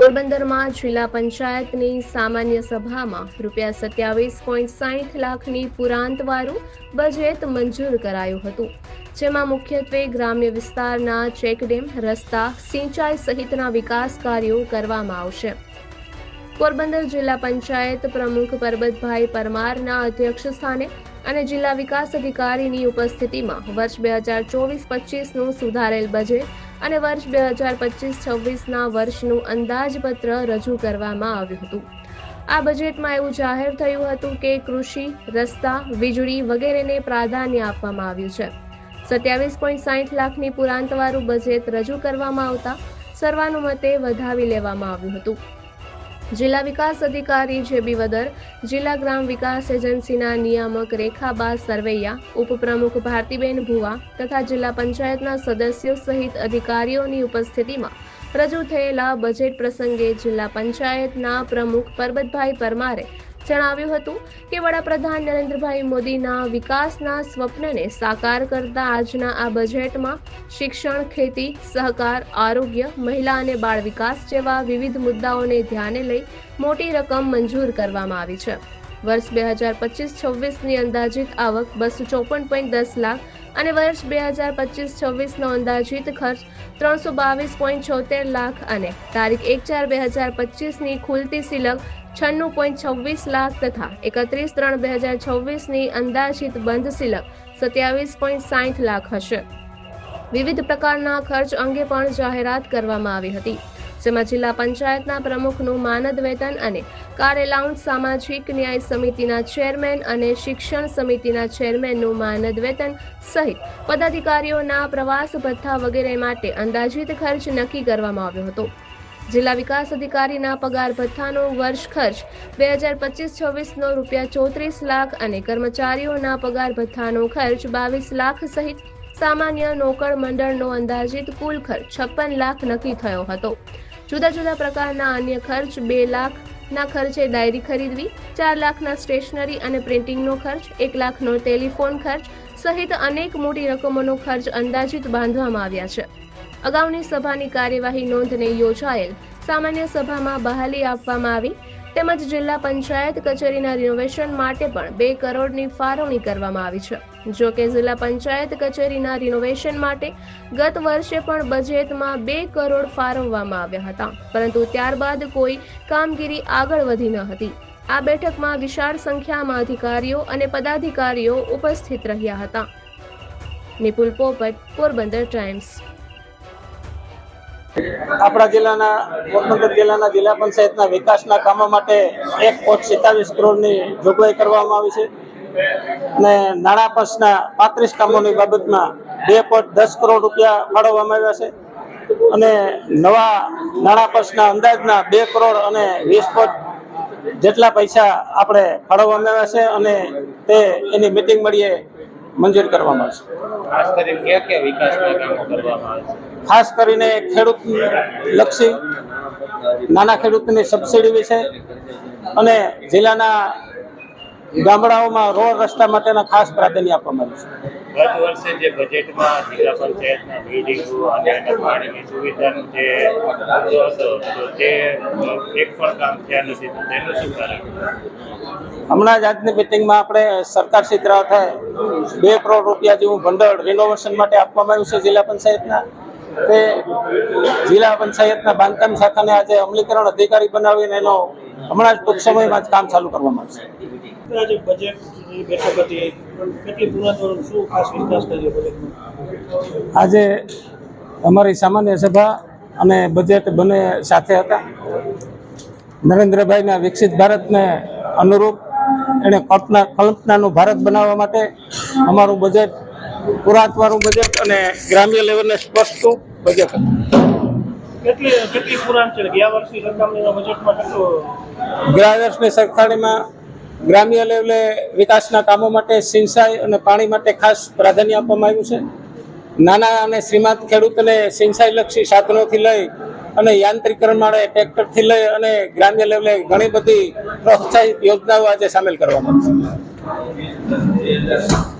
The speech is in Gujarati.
પોરબંદરમાં જિલ્લા પંચાયતની સામાન્ય સભામાં રૂપિયા સત્યાવીસ પોઈન્ટ સાહીઠ લાખની પુરાંતવાળું બજેટ મંજૂર કરાયું હતું, જેમાં મુખ્યત્વે ગ્રામ્ય વિસ્તારના ચેકડેમ, રસ્તા, સિંચાઈ સહિતના વિકાસ કાર્યો કરવામાં આવશે. પોરબંદર જિલ્લા પંચાયત પ્રમુખ પરબતભાઈ પરમારના અધ્યક્ષ સ્થાને અને જિલ્લા વિકાસ અધિકારીની ઉપસ્થિતિમાં વર્ષ બે હજાર ચોવીસ પચીસનું સુધારેલ બજેટ અને વર્ષ બે હજાર પચીસ, છવ્વીસના વર્ષનું અંદાજપત્ર રજૂ કરવામાં આવ્યું હતું. આ બજેટમાં એવું જાહેર થયું હતું કે કૃષિ, રસ્તા, વીજળી વગેરેને પ્રાધાન્ય આપવામાં આવ્યું છે. સત્યાવીસ પોઈન્ટ સાહીઠ લાખની પુરાંતવાળું બજેટ રજૂ કરવામાં આવતા સર્વાનુમતે વધાવી લેવામાં આવ્યું હતું. જિલ્લા વિકાસ અધિકારી જેબી વદર, જિલ્લા ગ્રામ વિકાસ એજન્સીના નિયામક રેખાબા સરવૈયા, ઉપપ્રમુખ ભારતીબેન ભુવા તથા જિલ્લા પંચાયતના સદસ્યો સહિત અધિકારીઓની ઉપસ્થિતિમાં રજૂ થયેલા બજેટ પ્રસંગે જિલ્લા પંચાયતના પ્રમુખ પરબતભાઈ પરમારે જણાવ્યું હતું કે વડાપ્રધાન નરેન્દ્રભાઈ મોદીના વિકાસના સ્વપ્નને સાકાર કરતા આજના આ બજેટમાં શિક્ષણ, ખેતી, સહકાર, આરોગ્ય, મહિલા અને બાળ વિકાસ જેવા વિવિધ મુદ્દાઓને ધ્યાને લઈ મોટી રકમ મંજૂર કરવામાં આવી છે. વર્ષ બે હજાર પચીસ છવ્વીસની અંદાજિત આવક બસો ચોપન પોઈન્ટ દસ લાખ અને વર્ષ બે હજાર પચીસ છવ્વીસનો અંદાજિત ખર્ચ ત્રણસો બાવીસ પોઈન્ટ છોતેર લાખ અને તારીખ એક ચાર બે હજાર પચીસની ખુલતી સિલક છન્નું પોઈન્ટ છવ્વીસ લાખ તથા એકત્રીસ ત્રણ બે હજાર છવ્વીસની અંદાજિત બંધ સિલક સત્યાવીસ પોઈન્ટ સાઠ લાખ હશે. વિવિધ પ્રકારના ખર્ચ અંગે પણ જાહેરાત કરવામાં આવી હતી. જેમાં જિલ્લા પંચાયતના પ્રમુખનું માનદ વેતન અને કાર એલાઉન્સ સામાજિક ન્યાય સમિતિના ચેરમેન અને શિક્ષણ સમિતિના ચેરમેનનું માનદ વેતન સહિત પદાધિકારીઓના પ્રવાસ ભથ્થા વગેરે માટે અંદાજિત ખર્ચ નક્કી કરવામાં આવ્યો હતો. જિલ્લા વિકાસ અધિકારીના પગાર ભથ્થાનો વર્ષ ખર્ચ બે હજાર પચીસ છવ્વીસનો રૂપિયા ચોત્રીસ લાખ અને કર્મચારીઓના પગાર ભથ્થાનો ખર્ચ બાવીસ લાખ સહિત સામાન્ય નોકર મંડળનો અંદાજિત કુલ ખર્ચ છપ્પન લાખ નક્કી થયો હતો. જુદા જુદા પ્રકારના અન્ય ખર્ચ બે લાખના ખર્ચે ડાયરી ખરીદવી, ચાર લાખના સ્ટેશનરી અને પ્રિન્ટિંગનો ખર્ચ, એક લાખનો ટેલિફોન ખર્ચ સહિત અનેક મોટી રકમોનો ખર્ચ અંદાજિત બાંધવામાં આવ્યા છે. અગાઉની સભાની કાર્યવાહી નોંધને યોજાયેલ સામાન્ય સભામાં બહાલી આપવામાં આવી. તેમજ જિલ્લા પંચાયત કચેરીના રિનોવેશન માટે પણ બે કરોડની ફાળવણી કરવામાં આવી છે. જો કે જિલ્લા પંચાયત કચેરીના રિનોવેશન માટે ગત વર્ષે પણ બજેટમાં બે કરોડ ફાળવવામાં આવ્યા હતા. પરંતુ ત્યારબાદ કોઈ કામગીરી આગળ વધી ન હતી. આ બેઠકમાં વિશાળ સંખ્યામાં અધિકારીઓ અને પદાધિકારીઓ ઉપસ્થિત રહ્યા હતા. નિપુલ પોપટ, પોરબંદર ટાઈમ્સ. આપણા જિલ્લાના પોરબંદર જિલ્લાના જિલ્લા પંચાયતના વિકાસના કામો માટે એક કોટ સિત્તાવીસ કરોડની જોગવાઈ કરવામાં આવી છે. અને નાણાં પંચના પાંત્રીસ કામોની બાબતમાં બે પોઈન્ટ દસ કરોડ રૂપિયા ફાળવવામાં આવ્યા છે. અને નવા નાણાં પંચના અંદાજના બે કરોડ અને વીસ પોઈન્ટ જેટલા પૈસા આપણે ફાળવવામાં આવ્યા છે અને તે એની મિટિંગ મળીએ મંજૂર કરવામાં આવશે. ખાસ કરીને કયા કયા વિકાસના કામો કરવામાં આવે છે? ખાસ કરીને ખેડૂત લક્ષી, નાના ખેડૂતની સબસિડી વિશે અને જિલ્લાના ગામડાઓમાં રોડ રસ્તા માટેના ખાસ પ્રાધાન્ય આપવામાં આવ્યું છે. ગત વર્ષે જે બજેટમાં જિલ્લા પંચાયતના બિલ્ડિંગો અને એના પાણીની સુવિધાનું જે મુદ્દો હતો, તો તે, એક પણ કામ થયા નથી તેનું શું કારણ? હમણાં જ આજની મિટિંગમાં આપણે સરકાર ક્ષેત્ર તરફથી બે કરોડ રૂપિયા જેવું ભંડોળ રિનોવેશન માટે આપવામાં આવ્યું છે જિલ્લા પંચાયતના. તે જિલ્લા પંચાયતના બાંધકામ શાખાને આજે અમલીકરણ અધિકારી બનાવીને એનો હમણાં જ ટૂંક સમયમાં જ કામ ચાલુ કરવામાં આવશે. આજે બજેટની બેઠક હતી કેટલી પુરાતન શું ખાસ વિકાસ કર્યો આજે અમારી સામાન્ય સભા અને બજેટ બંને સાથે હતા. નરેન્દ્રભાઈના વિકસિત ભારતને અનુરૂપ એણે કલ્પના કલ્પનાનું ભારત બનાવવા માટે અમારું બજેટ પુરાતવાળું બજેટ અને ગ્રામ્ય લેવલને સ્પષ્ટનું બજેટ હતું. કેટલી કેટલી પુરાણ છે? ગયા વર્ષની સરખામણીના બજેટમાં કેટલું? ગયા વર્ષની સરખામણીમાં ગ્રામ્ય લેવલે વિકાસના કામો માટે સિંચાઈ અને પાણી માટે ખાસ પ્રાધાન્ય આપવામાં આવ્યું છે. નાના અને શ્રીમંત ખેડૂતોને સિંચાઈલક્ષી સાધનોથી લઈ અને યાંત્રિકરણ માટે ટ્રેક્ટરથી લઈ અને ગ્રામ્ય લેવલે ઘણી બધી પ્રોત્સાહિત યોજનાઓ આજે સામેલ કરવામાં આવી છે.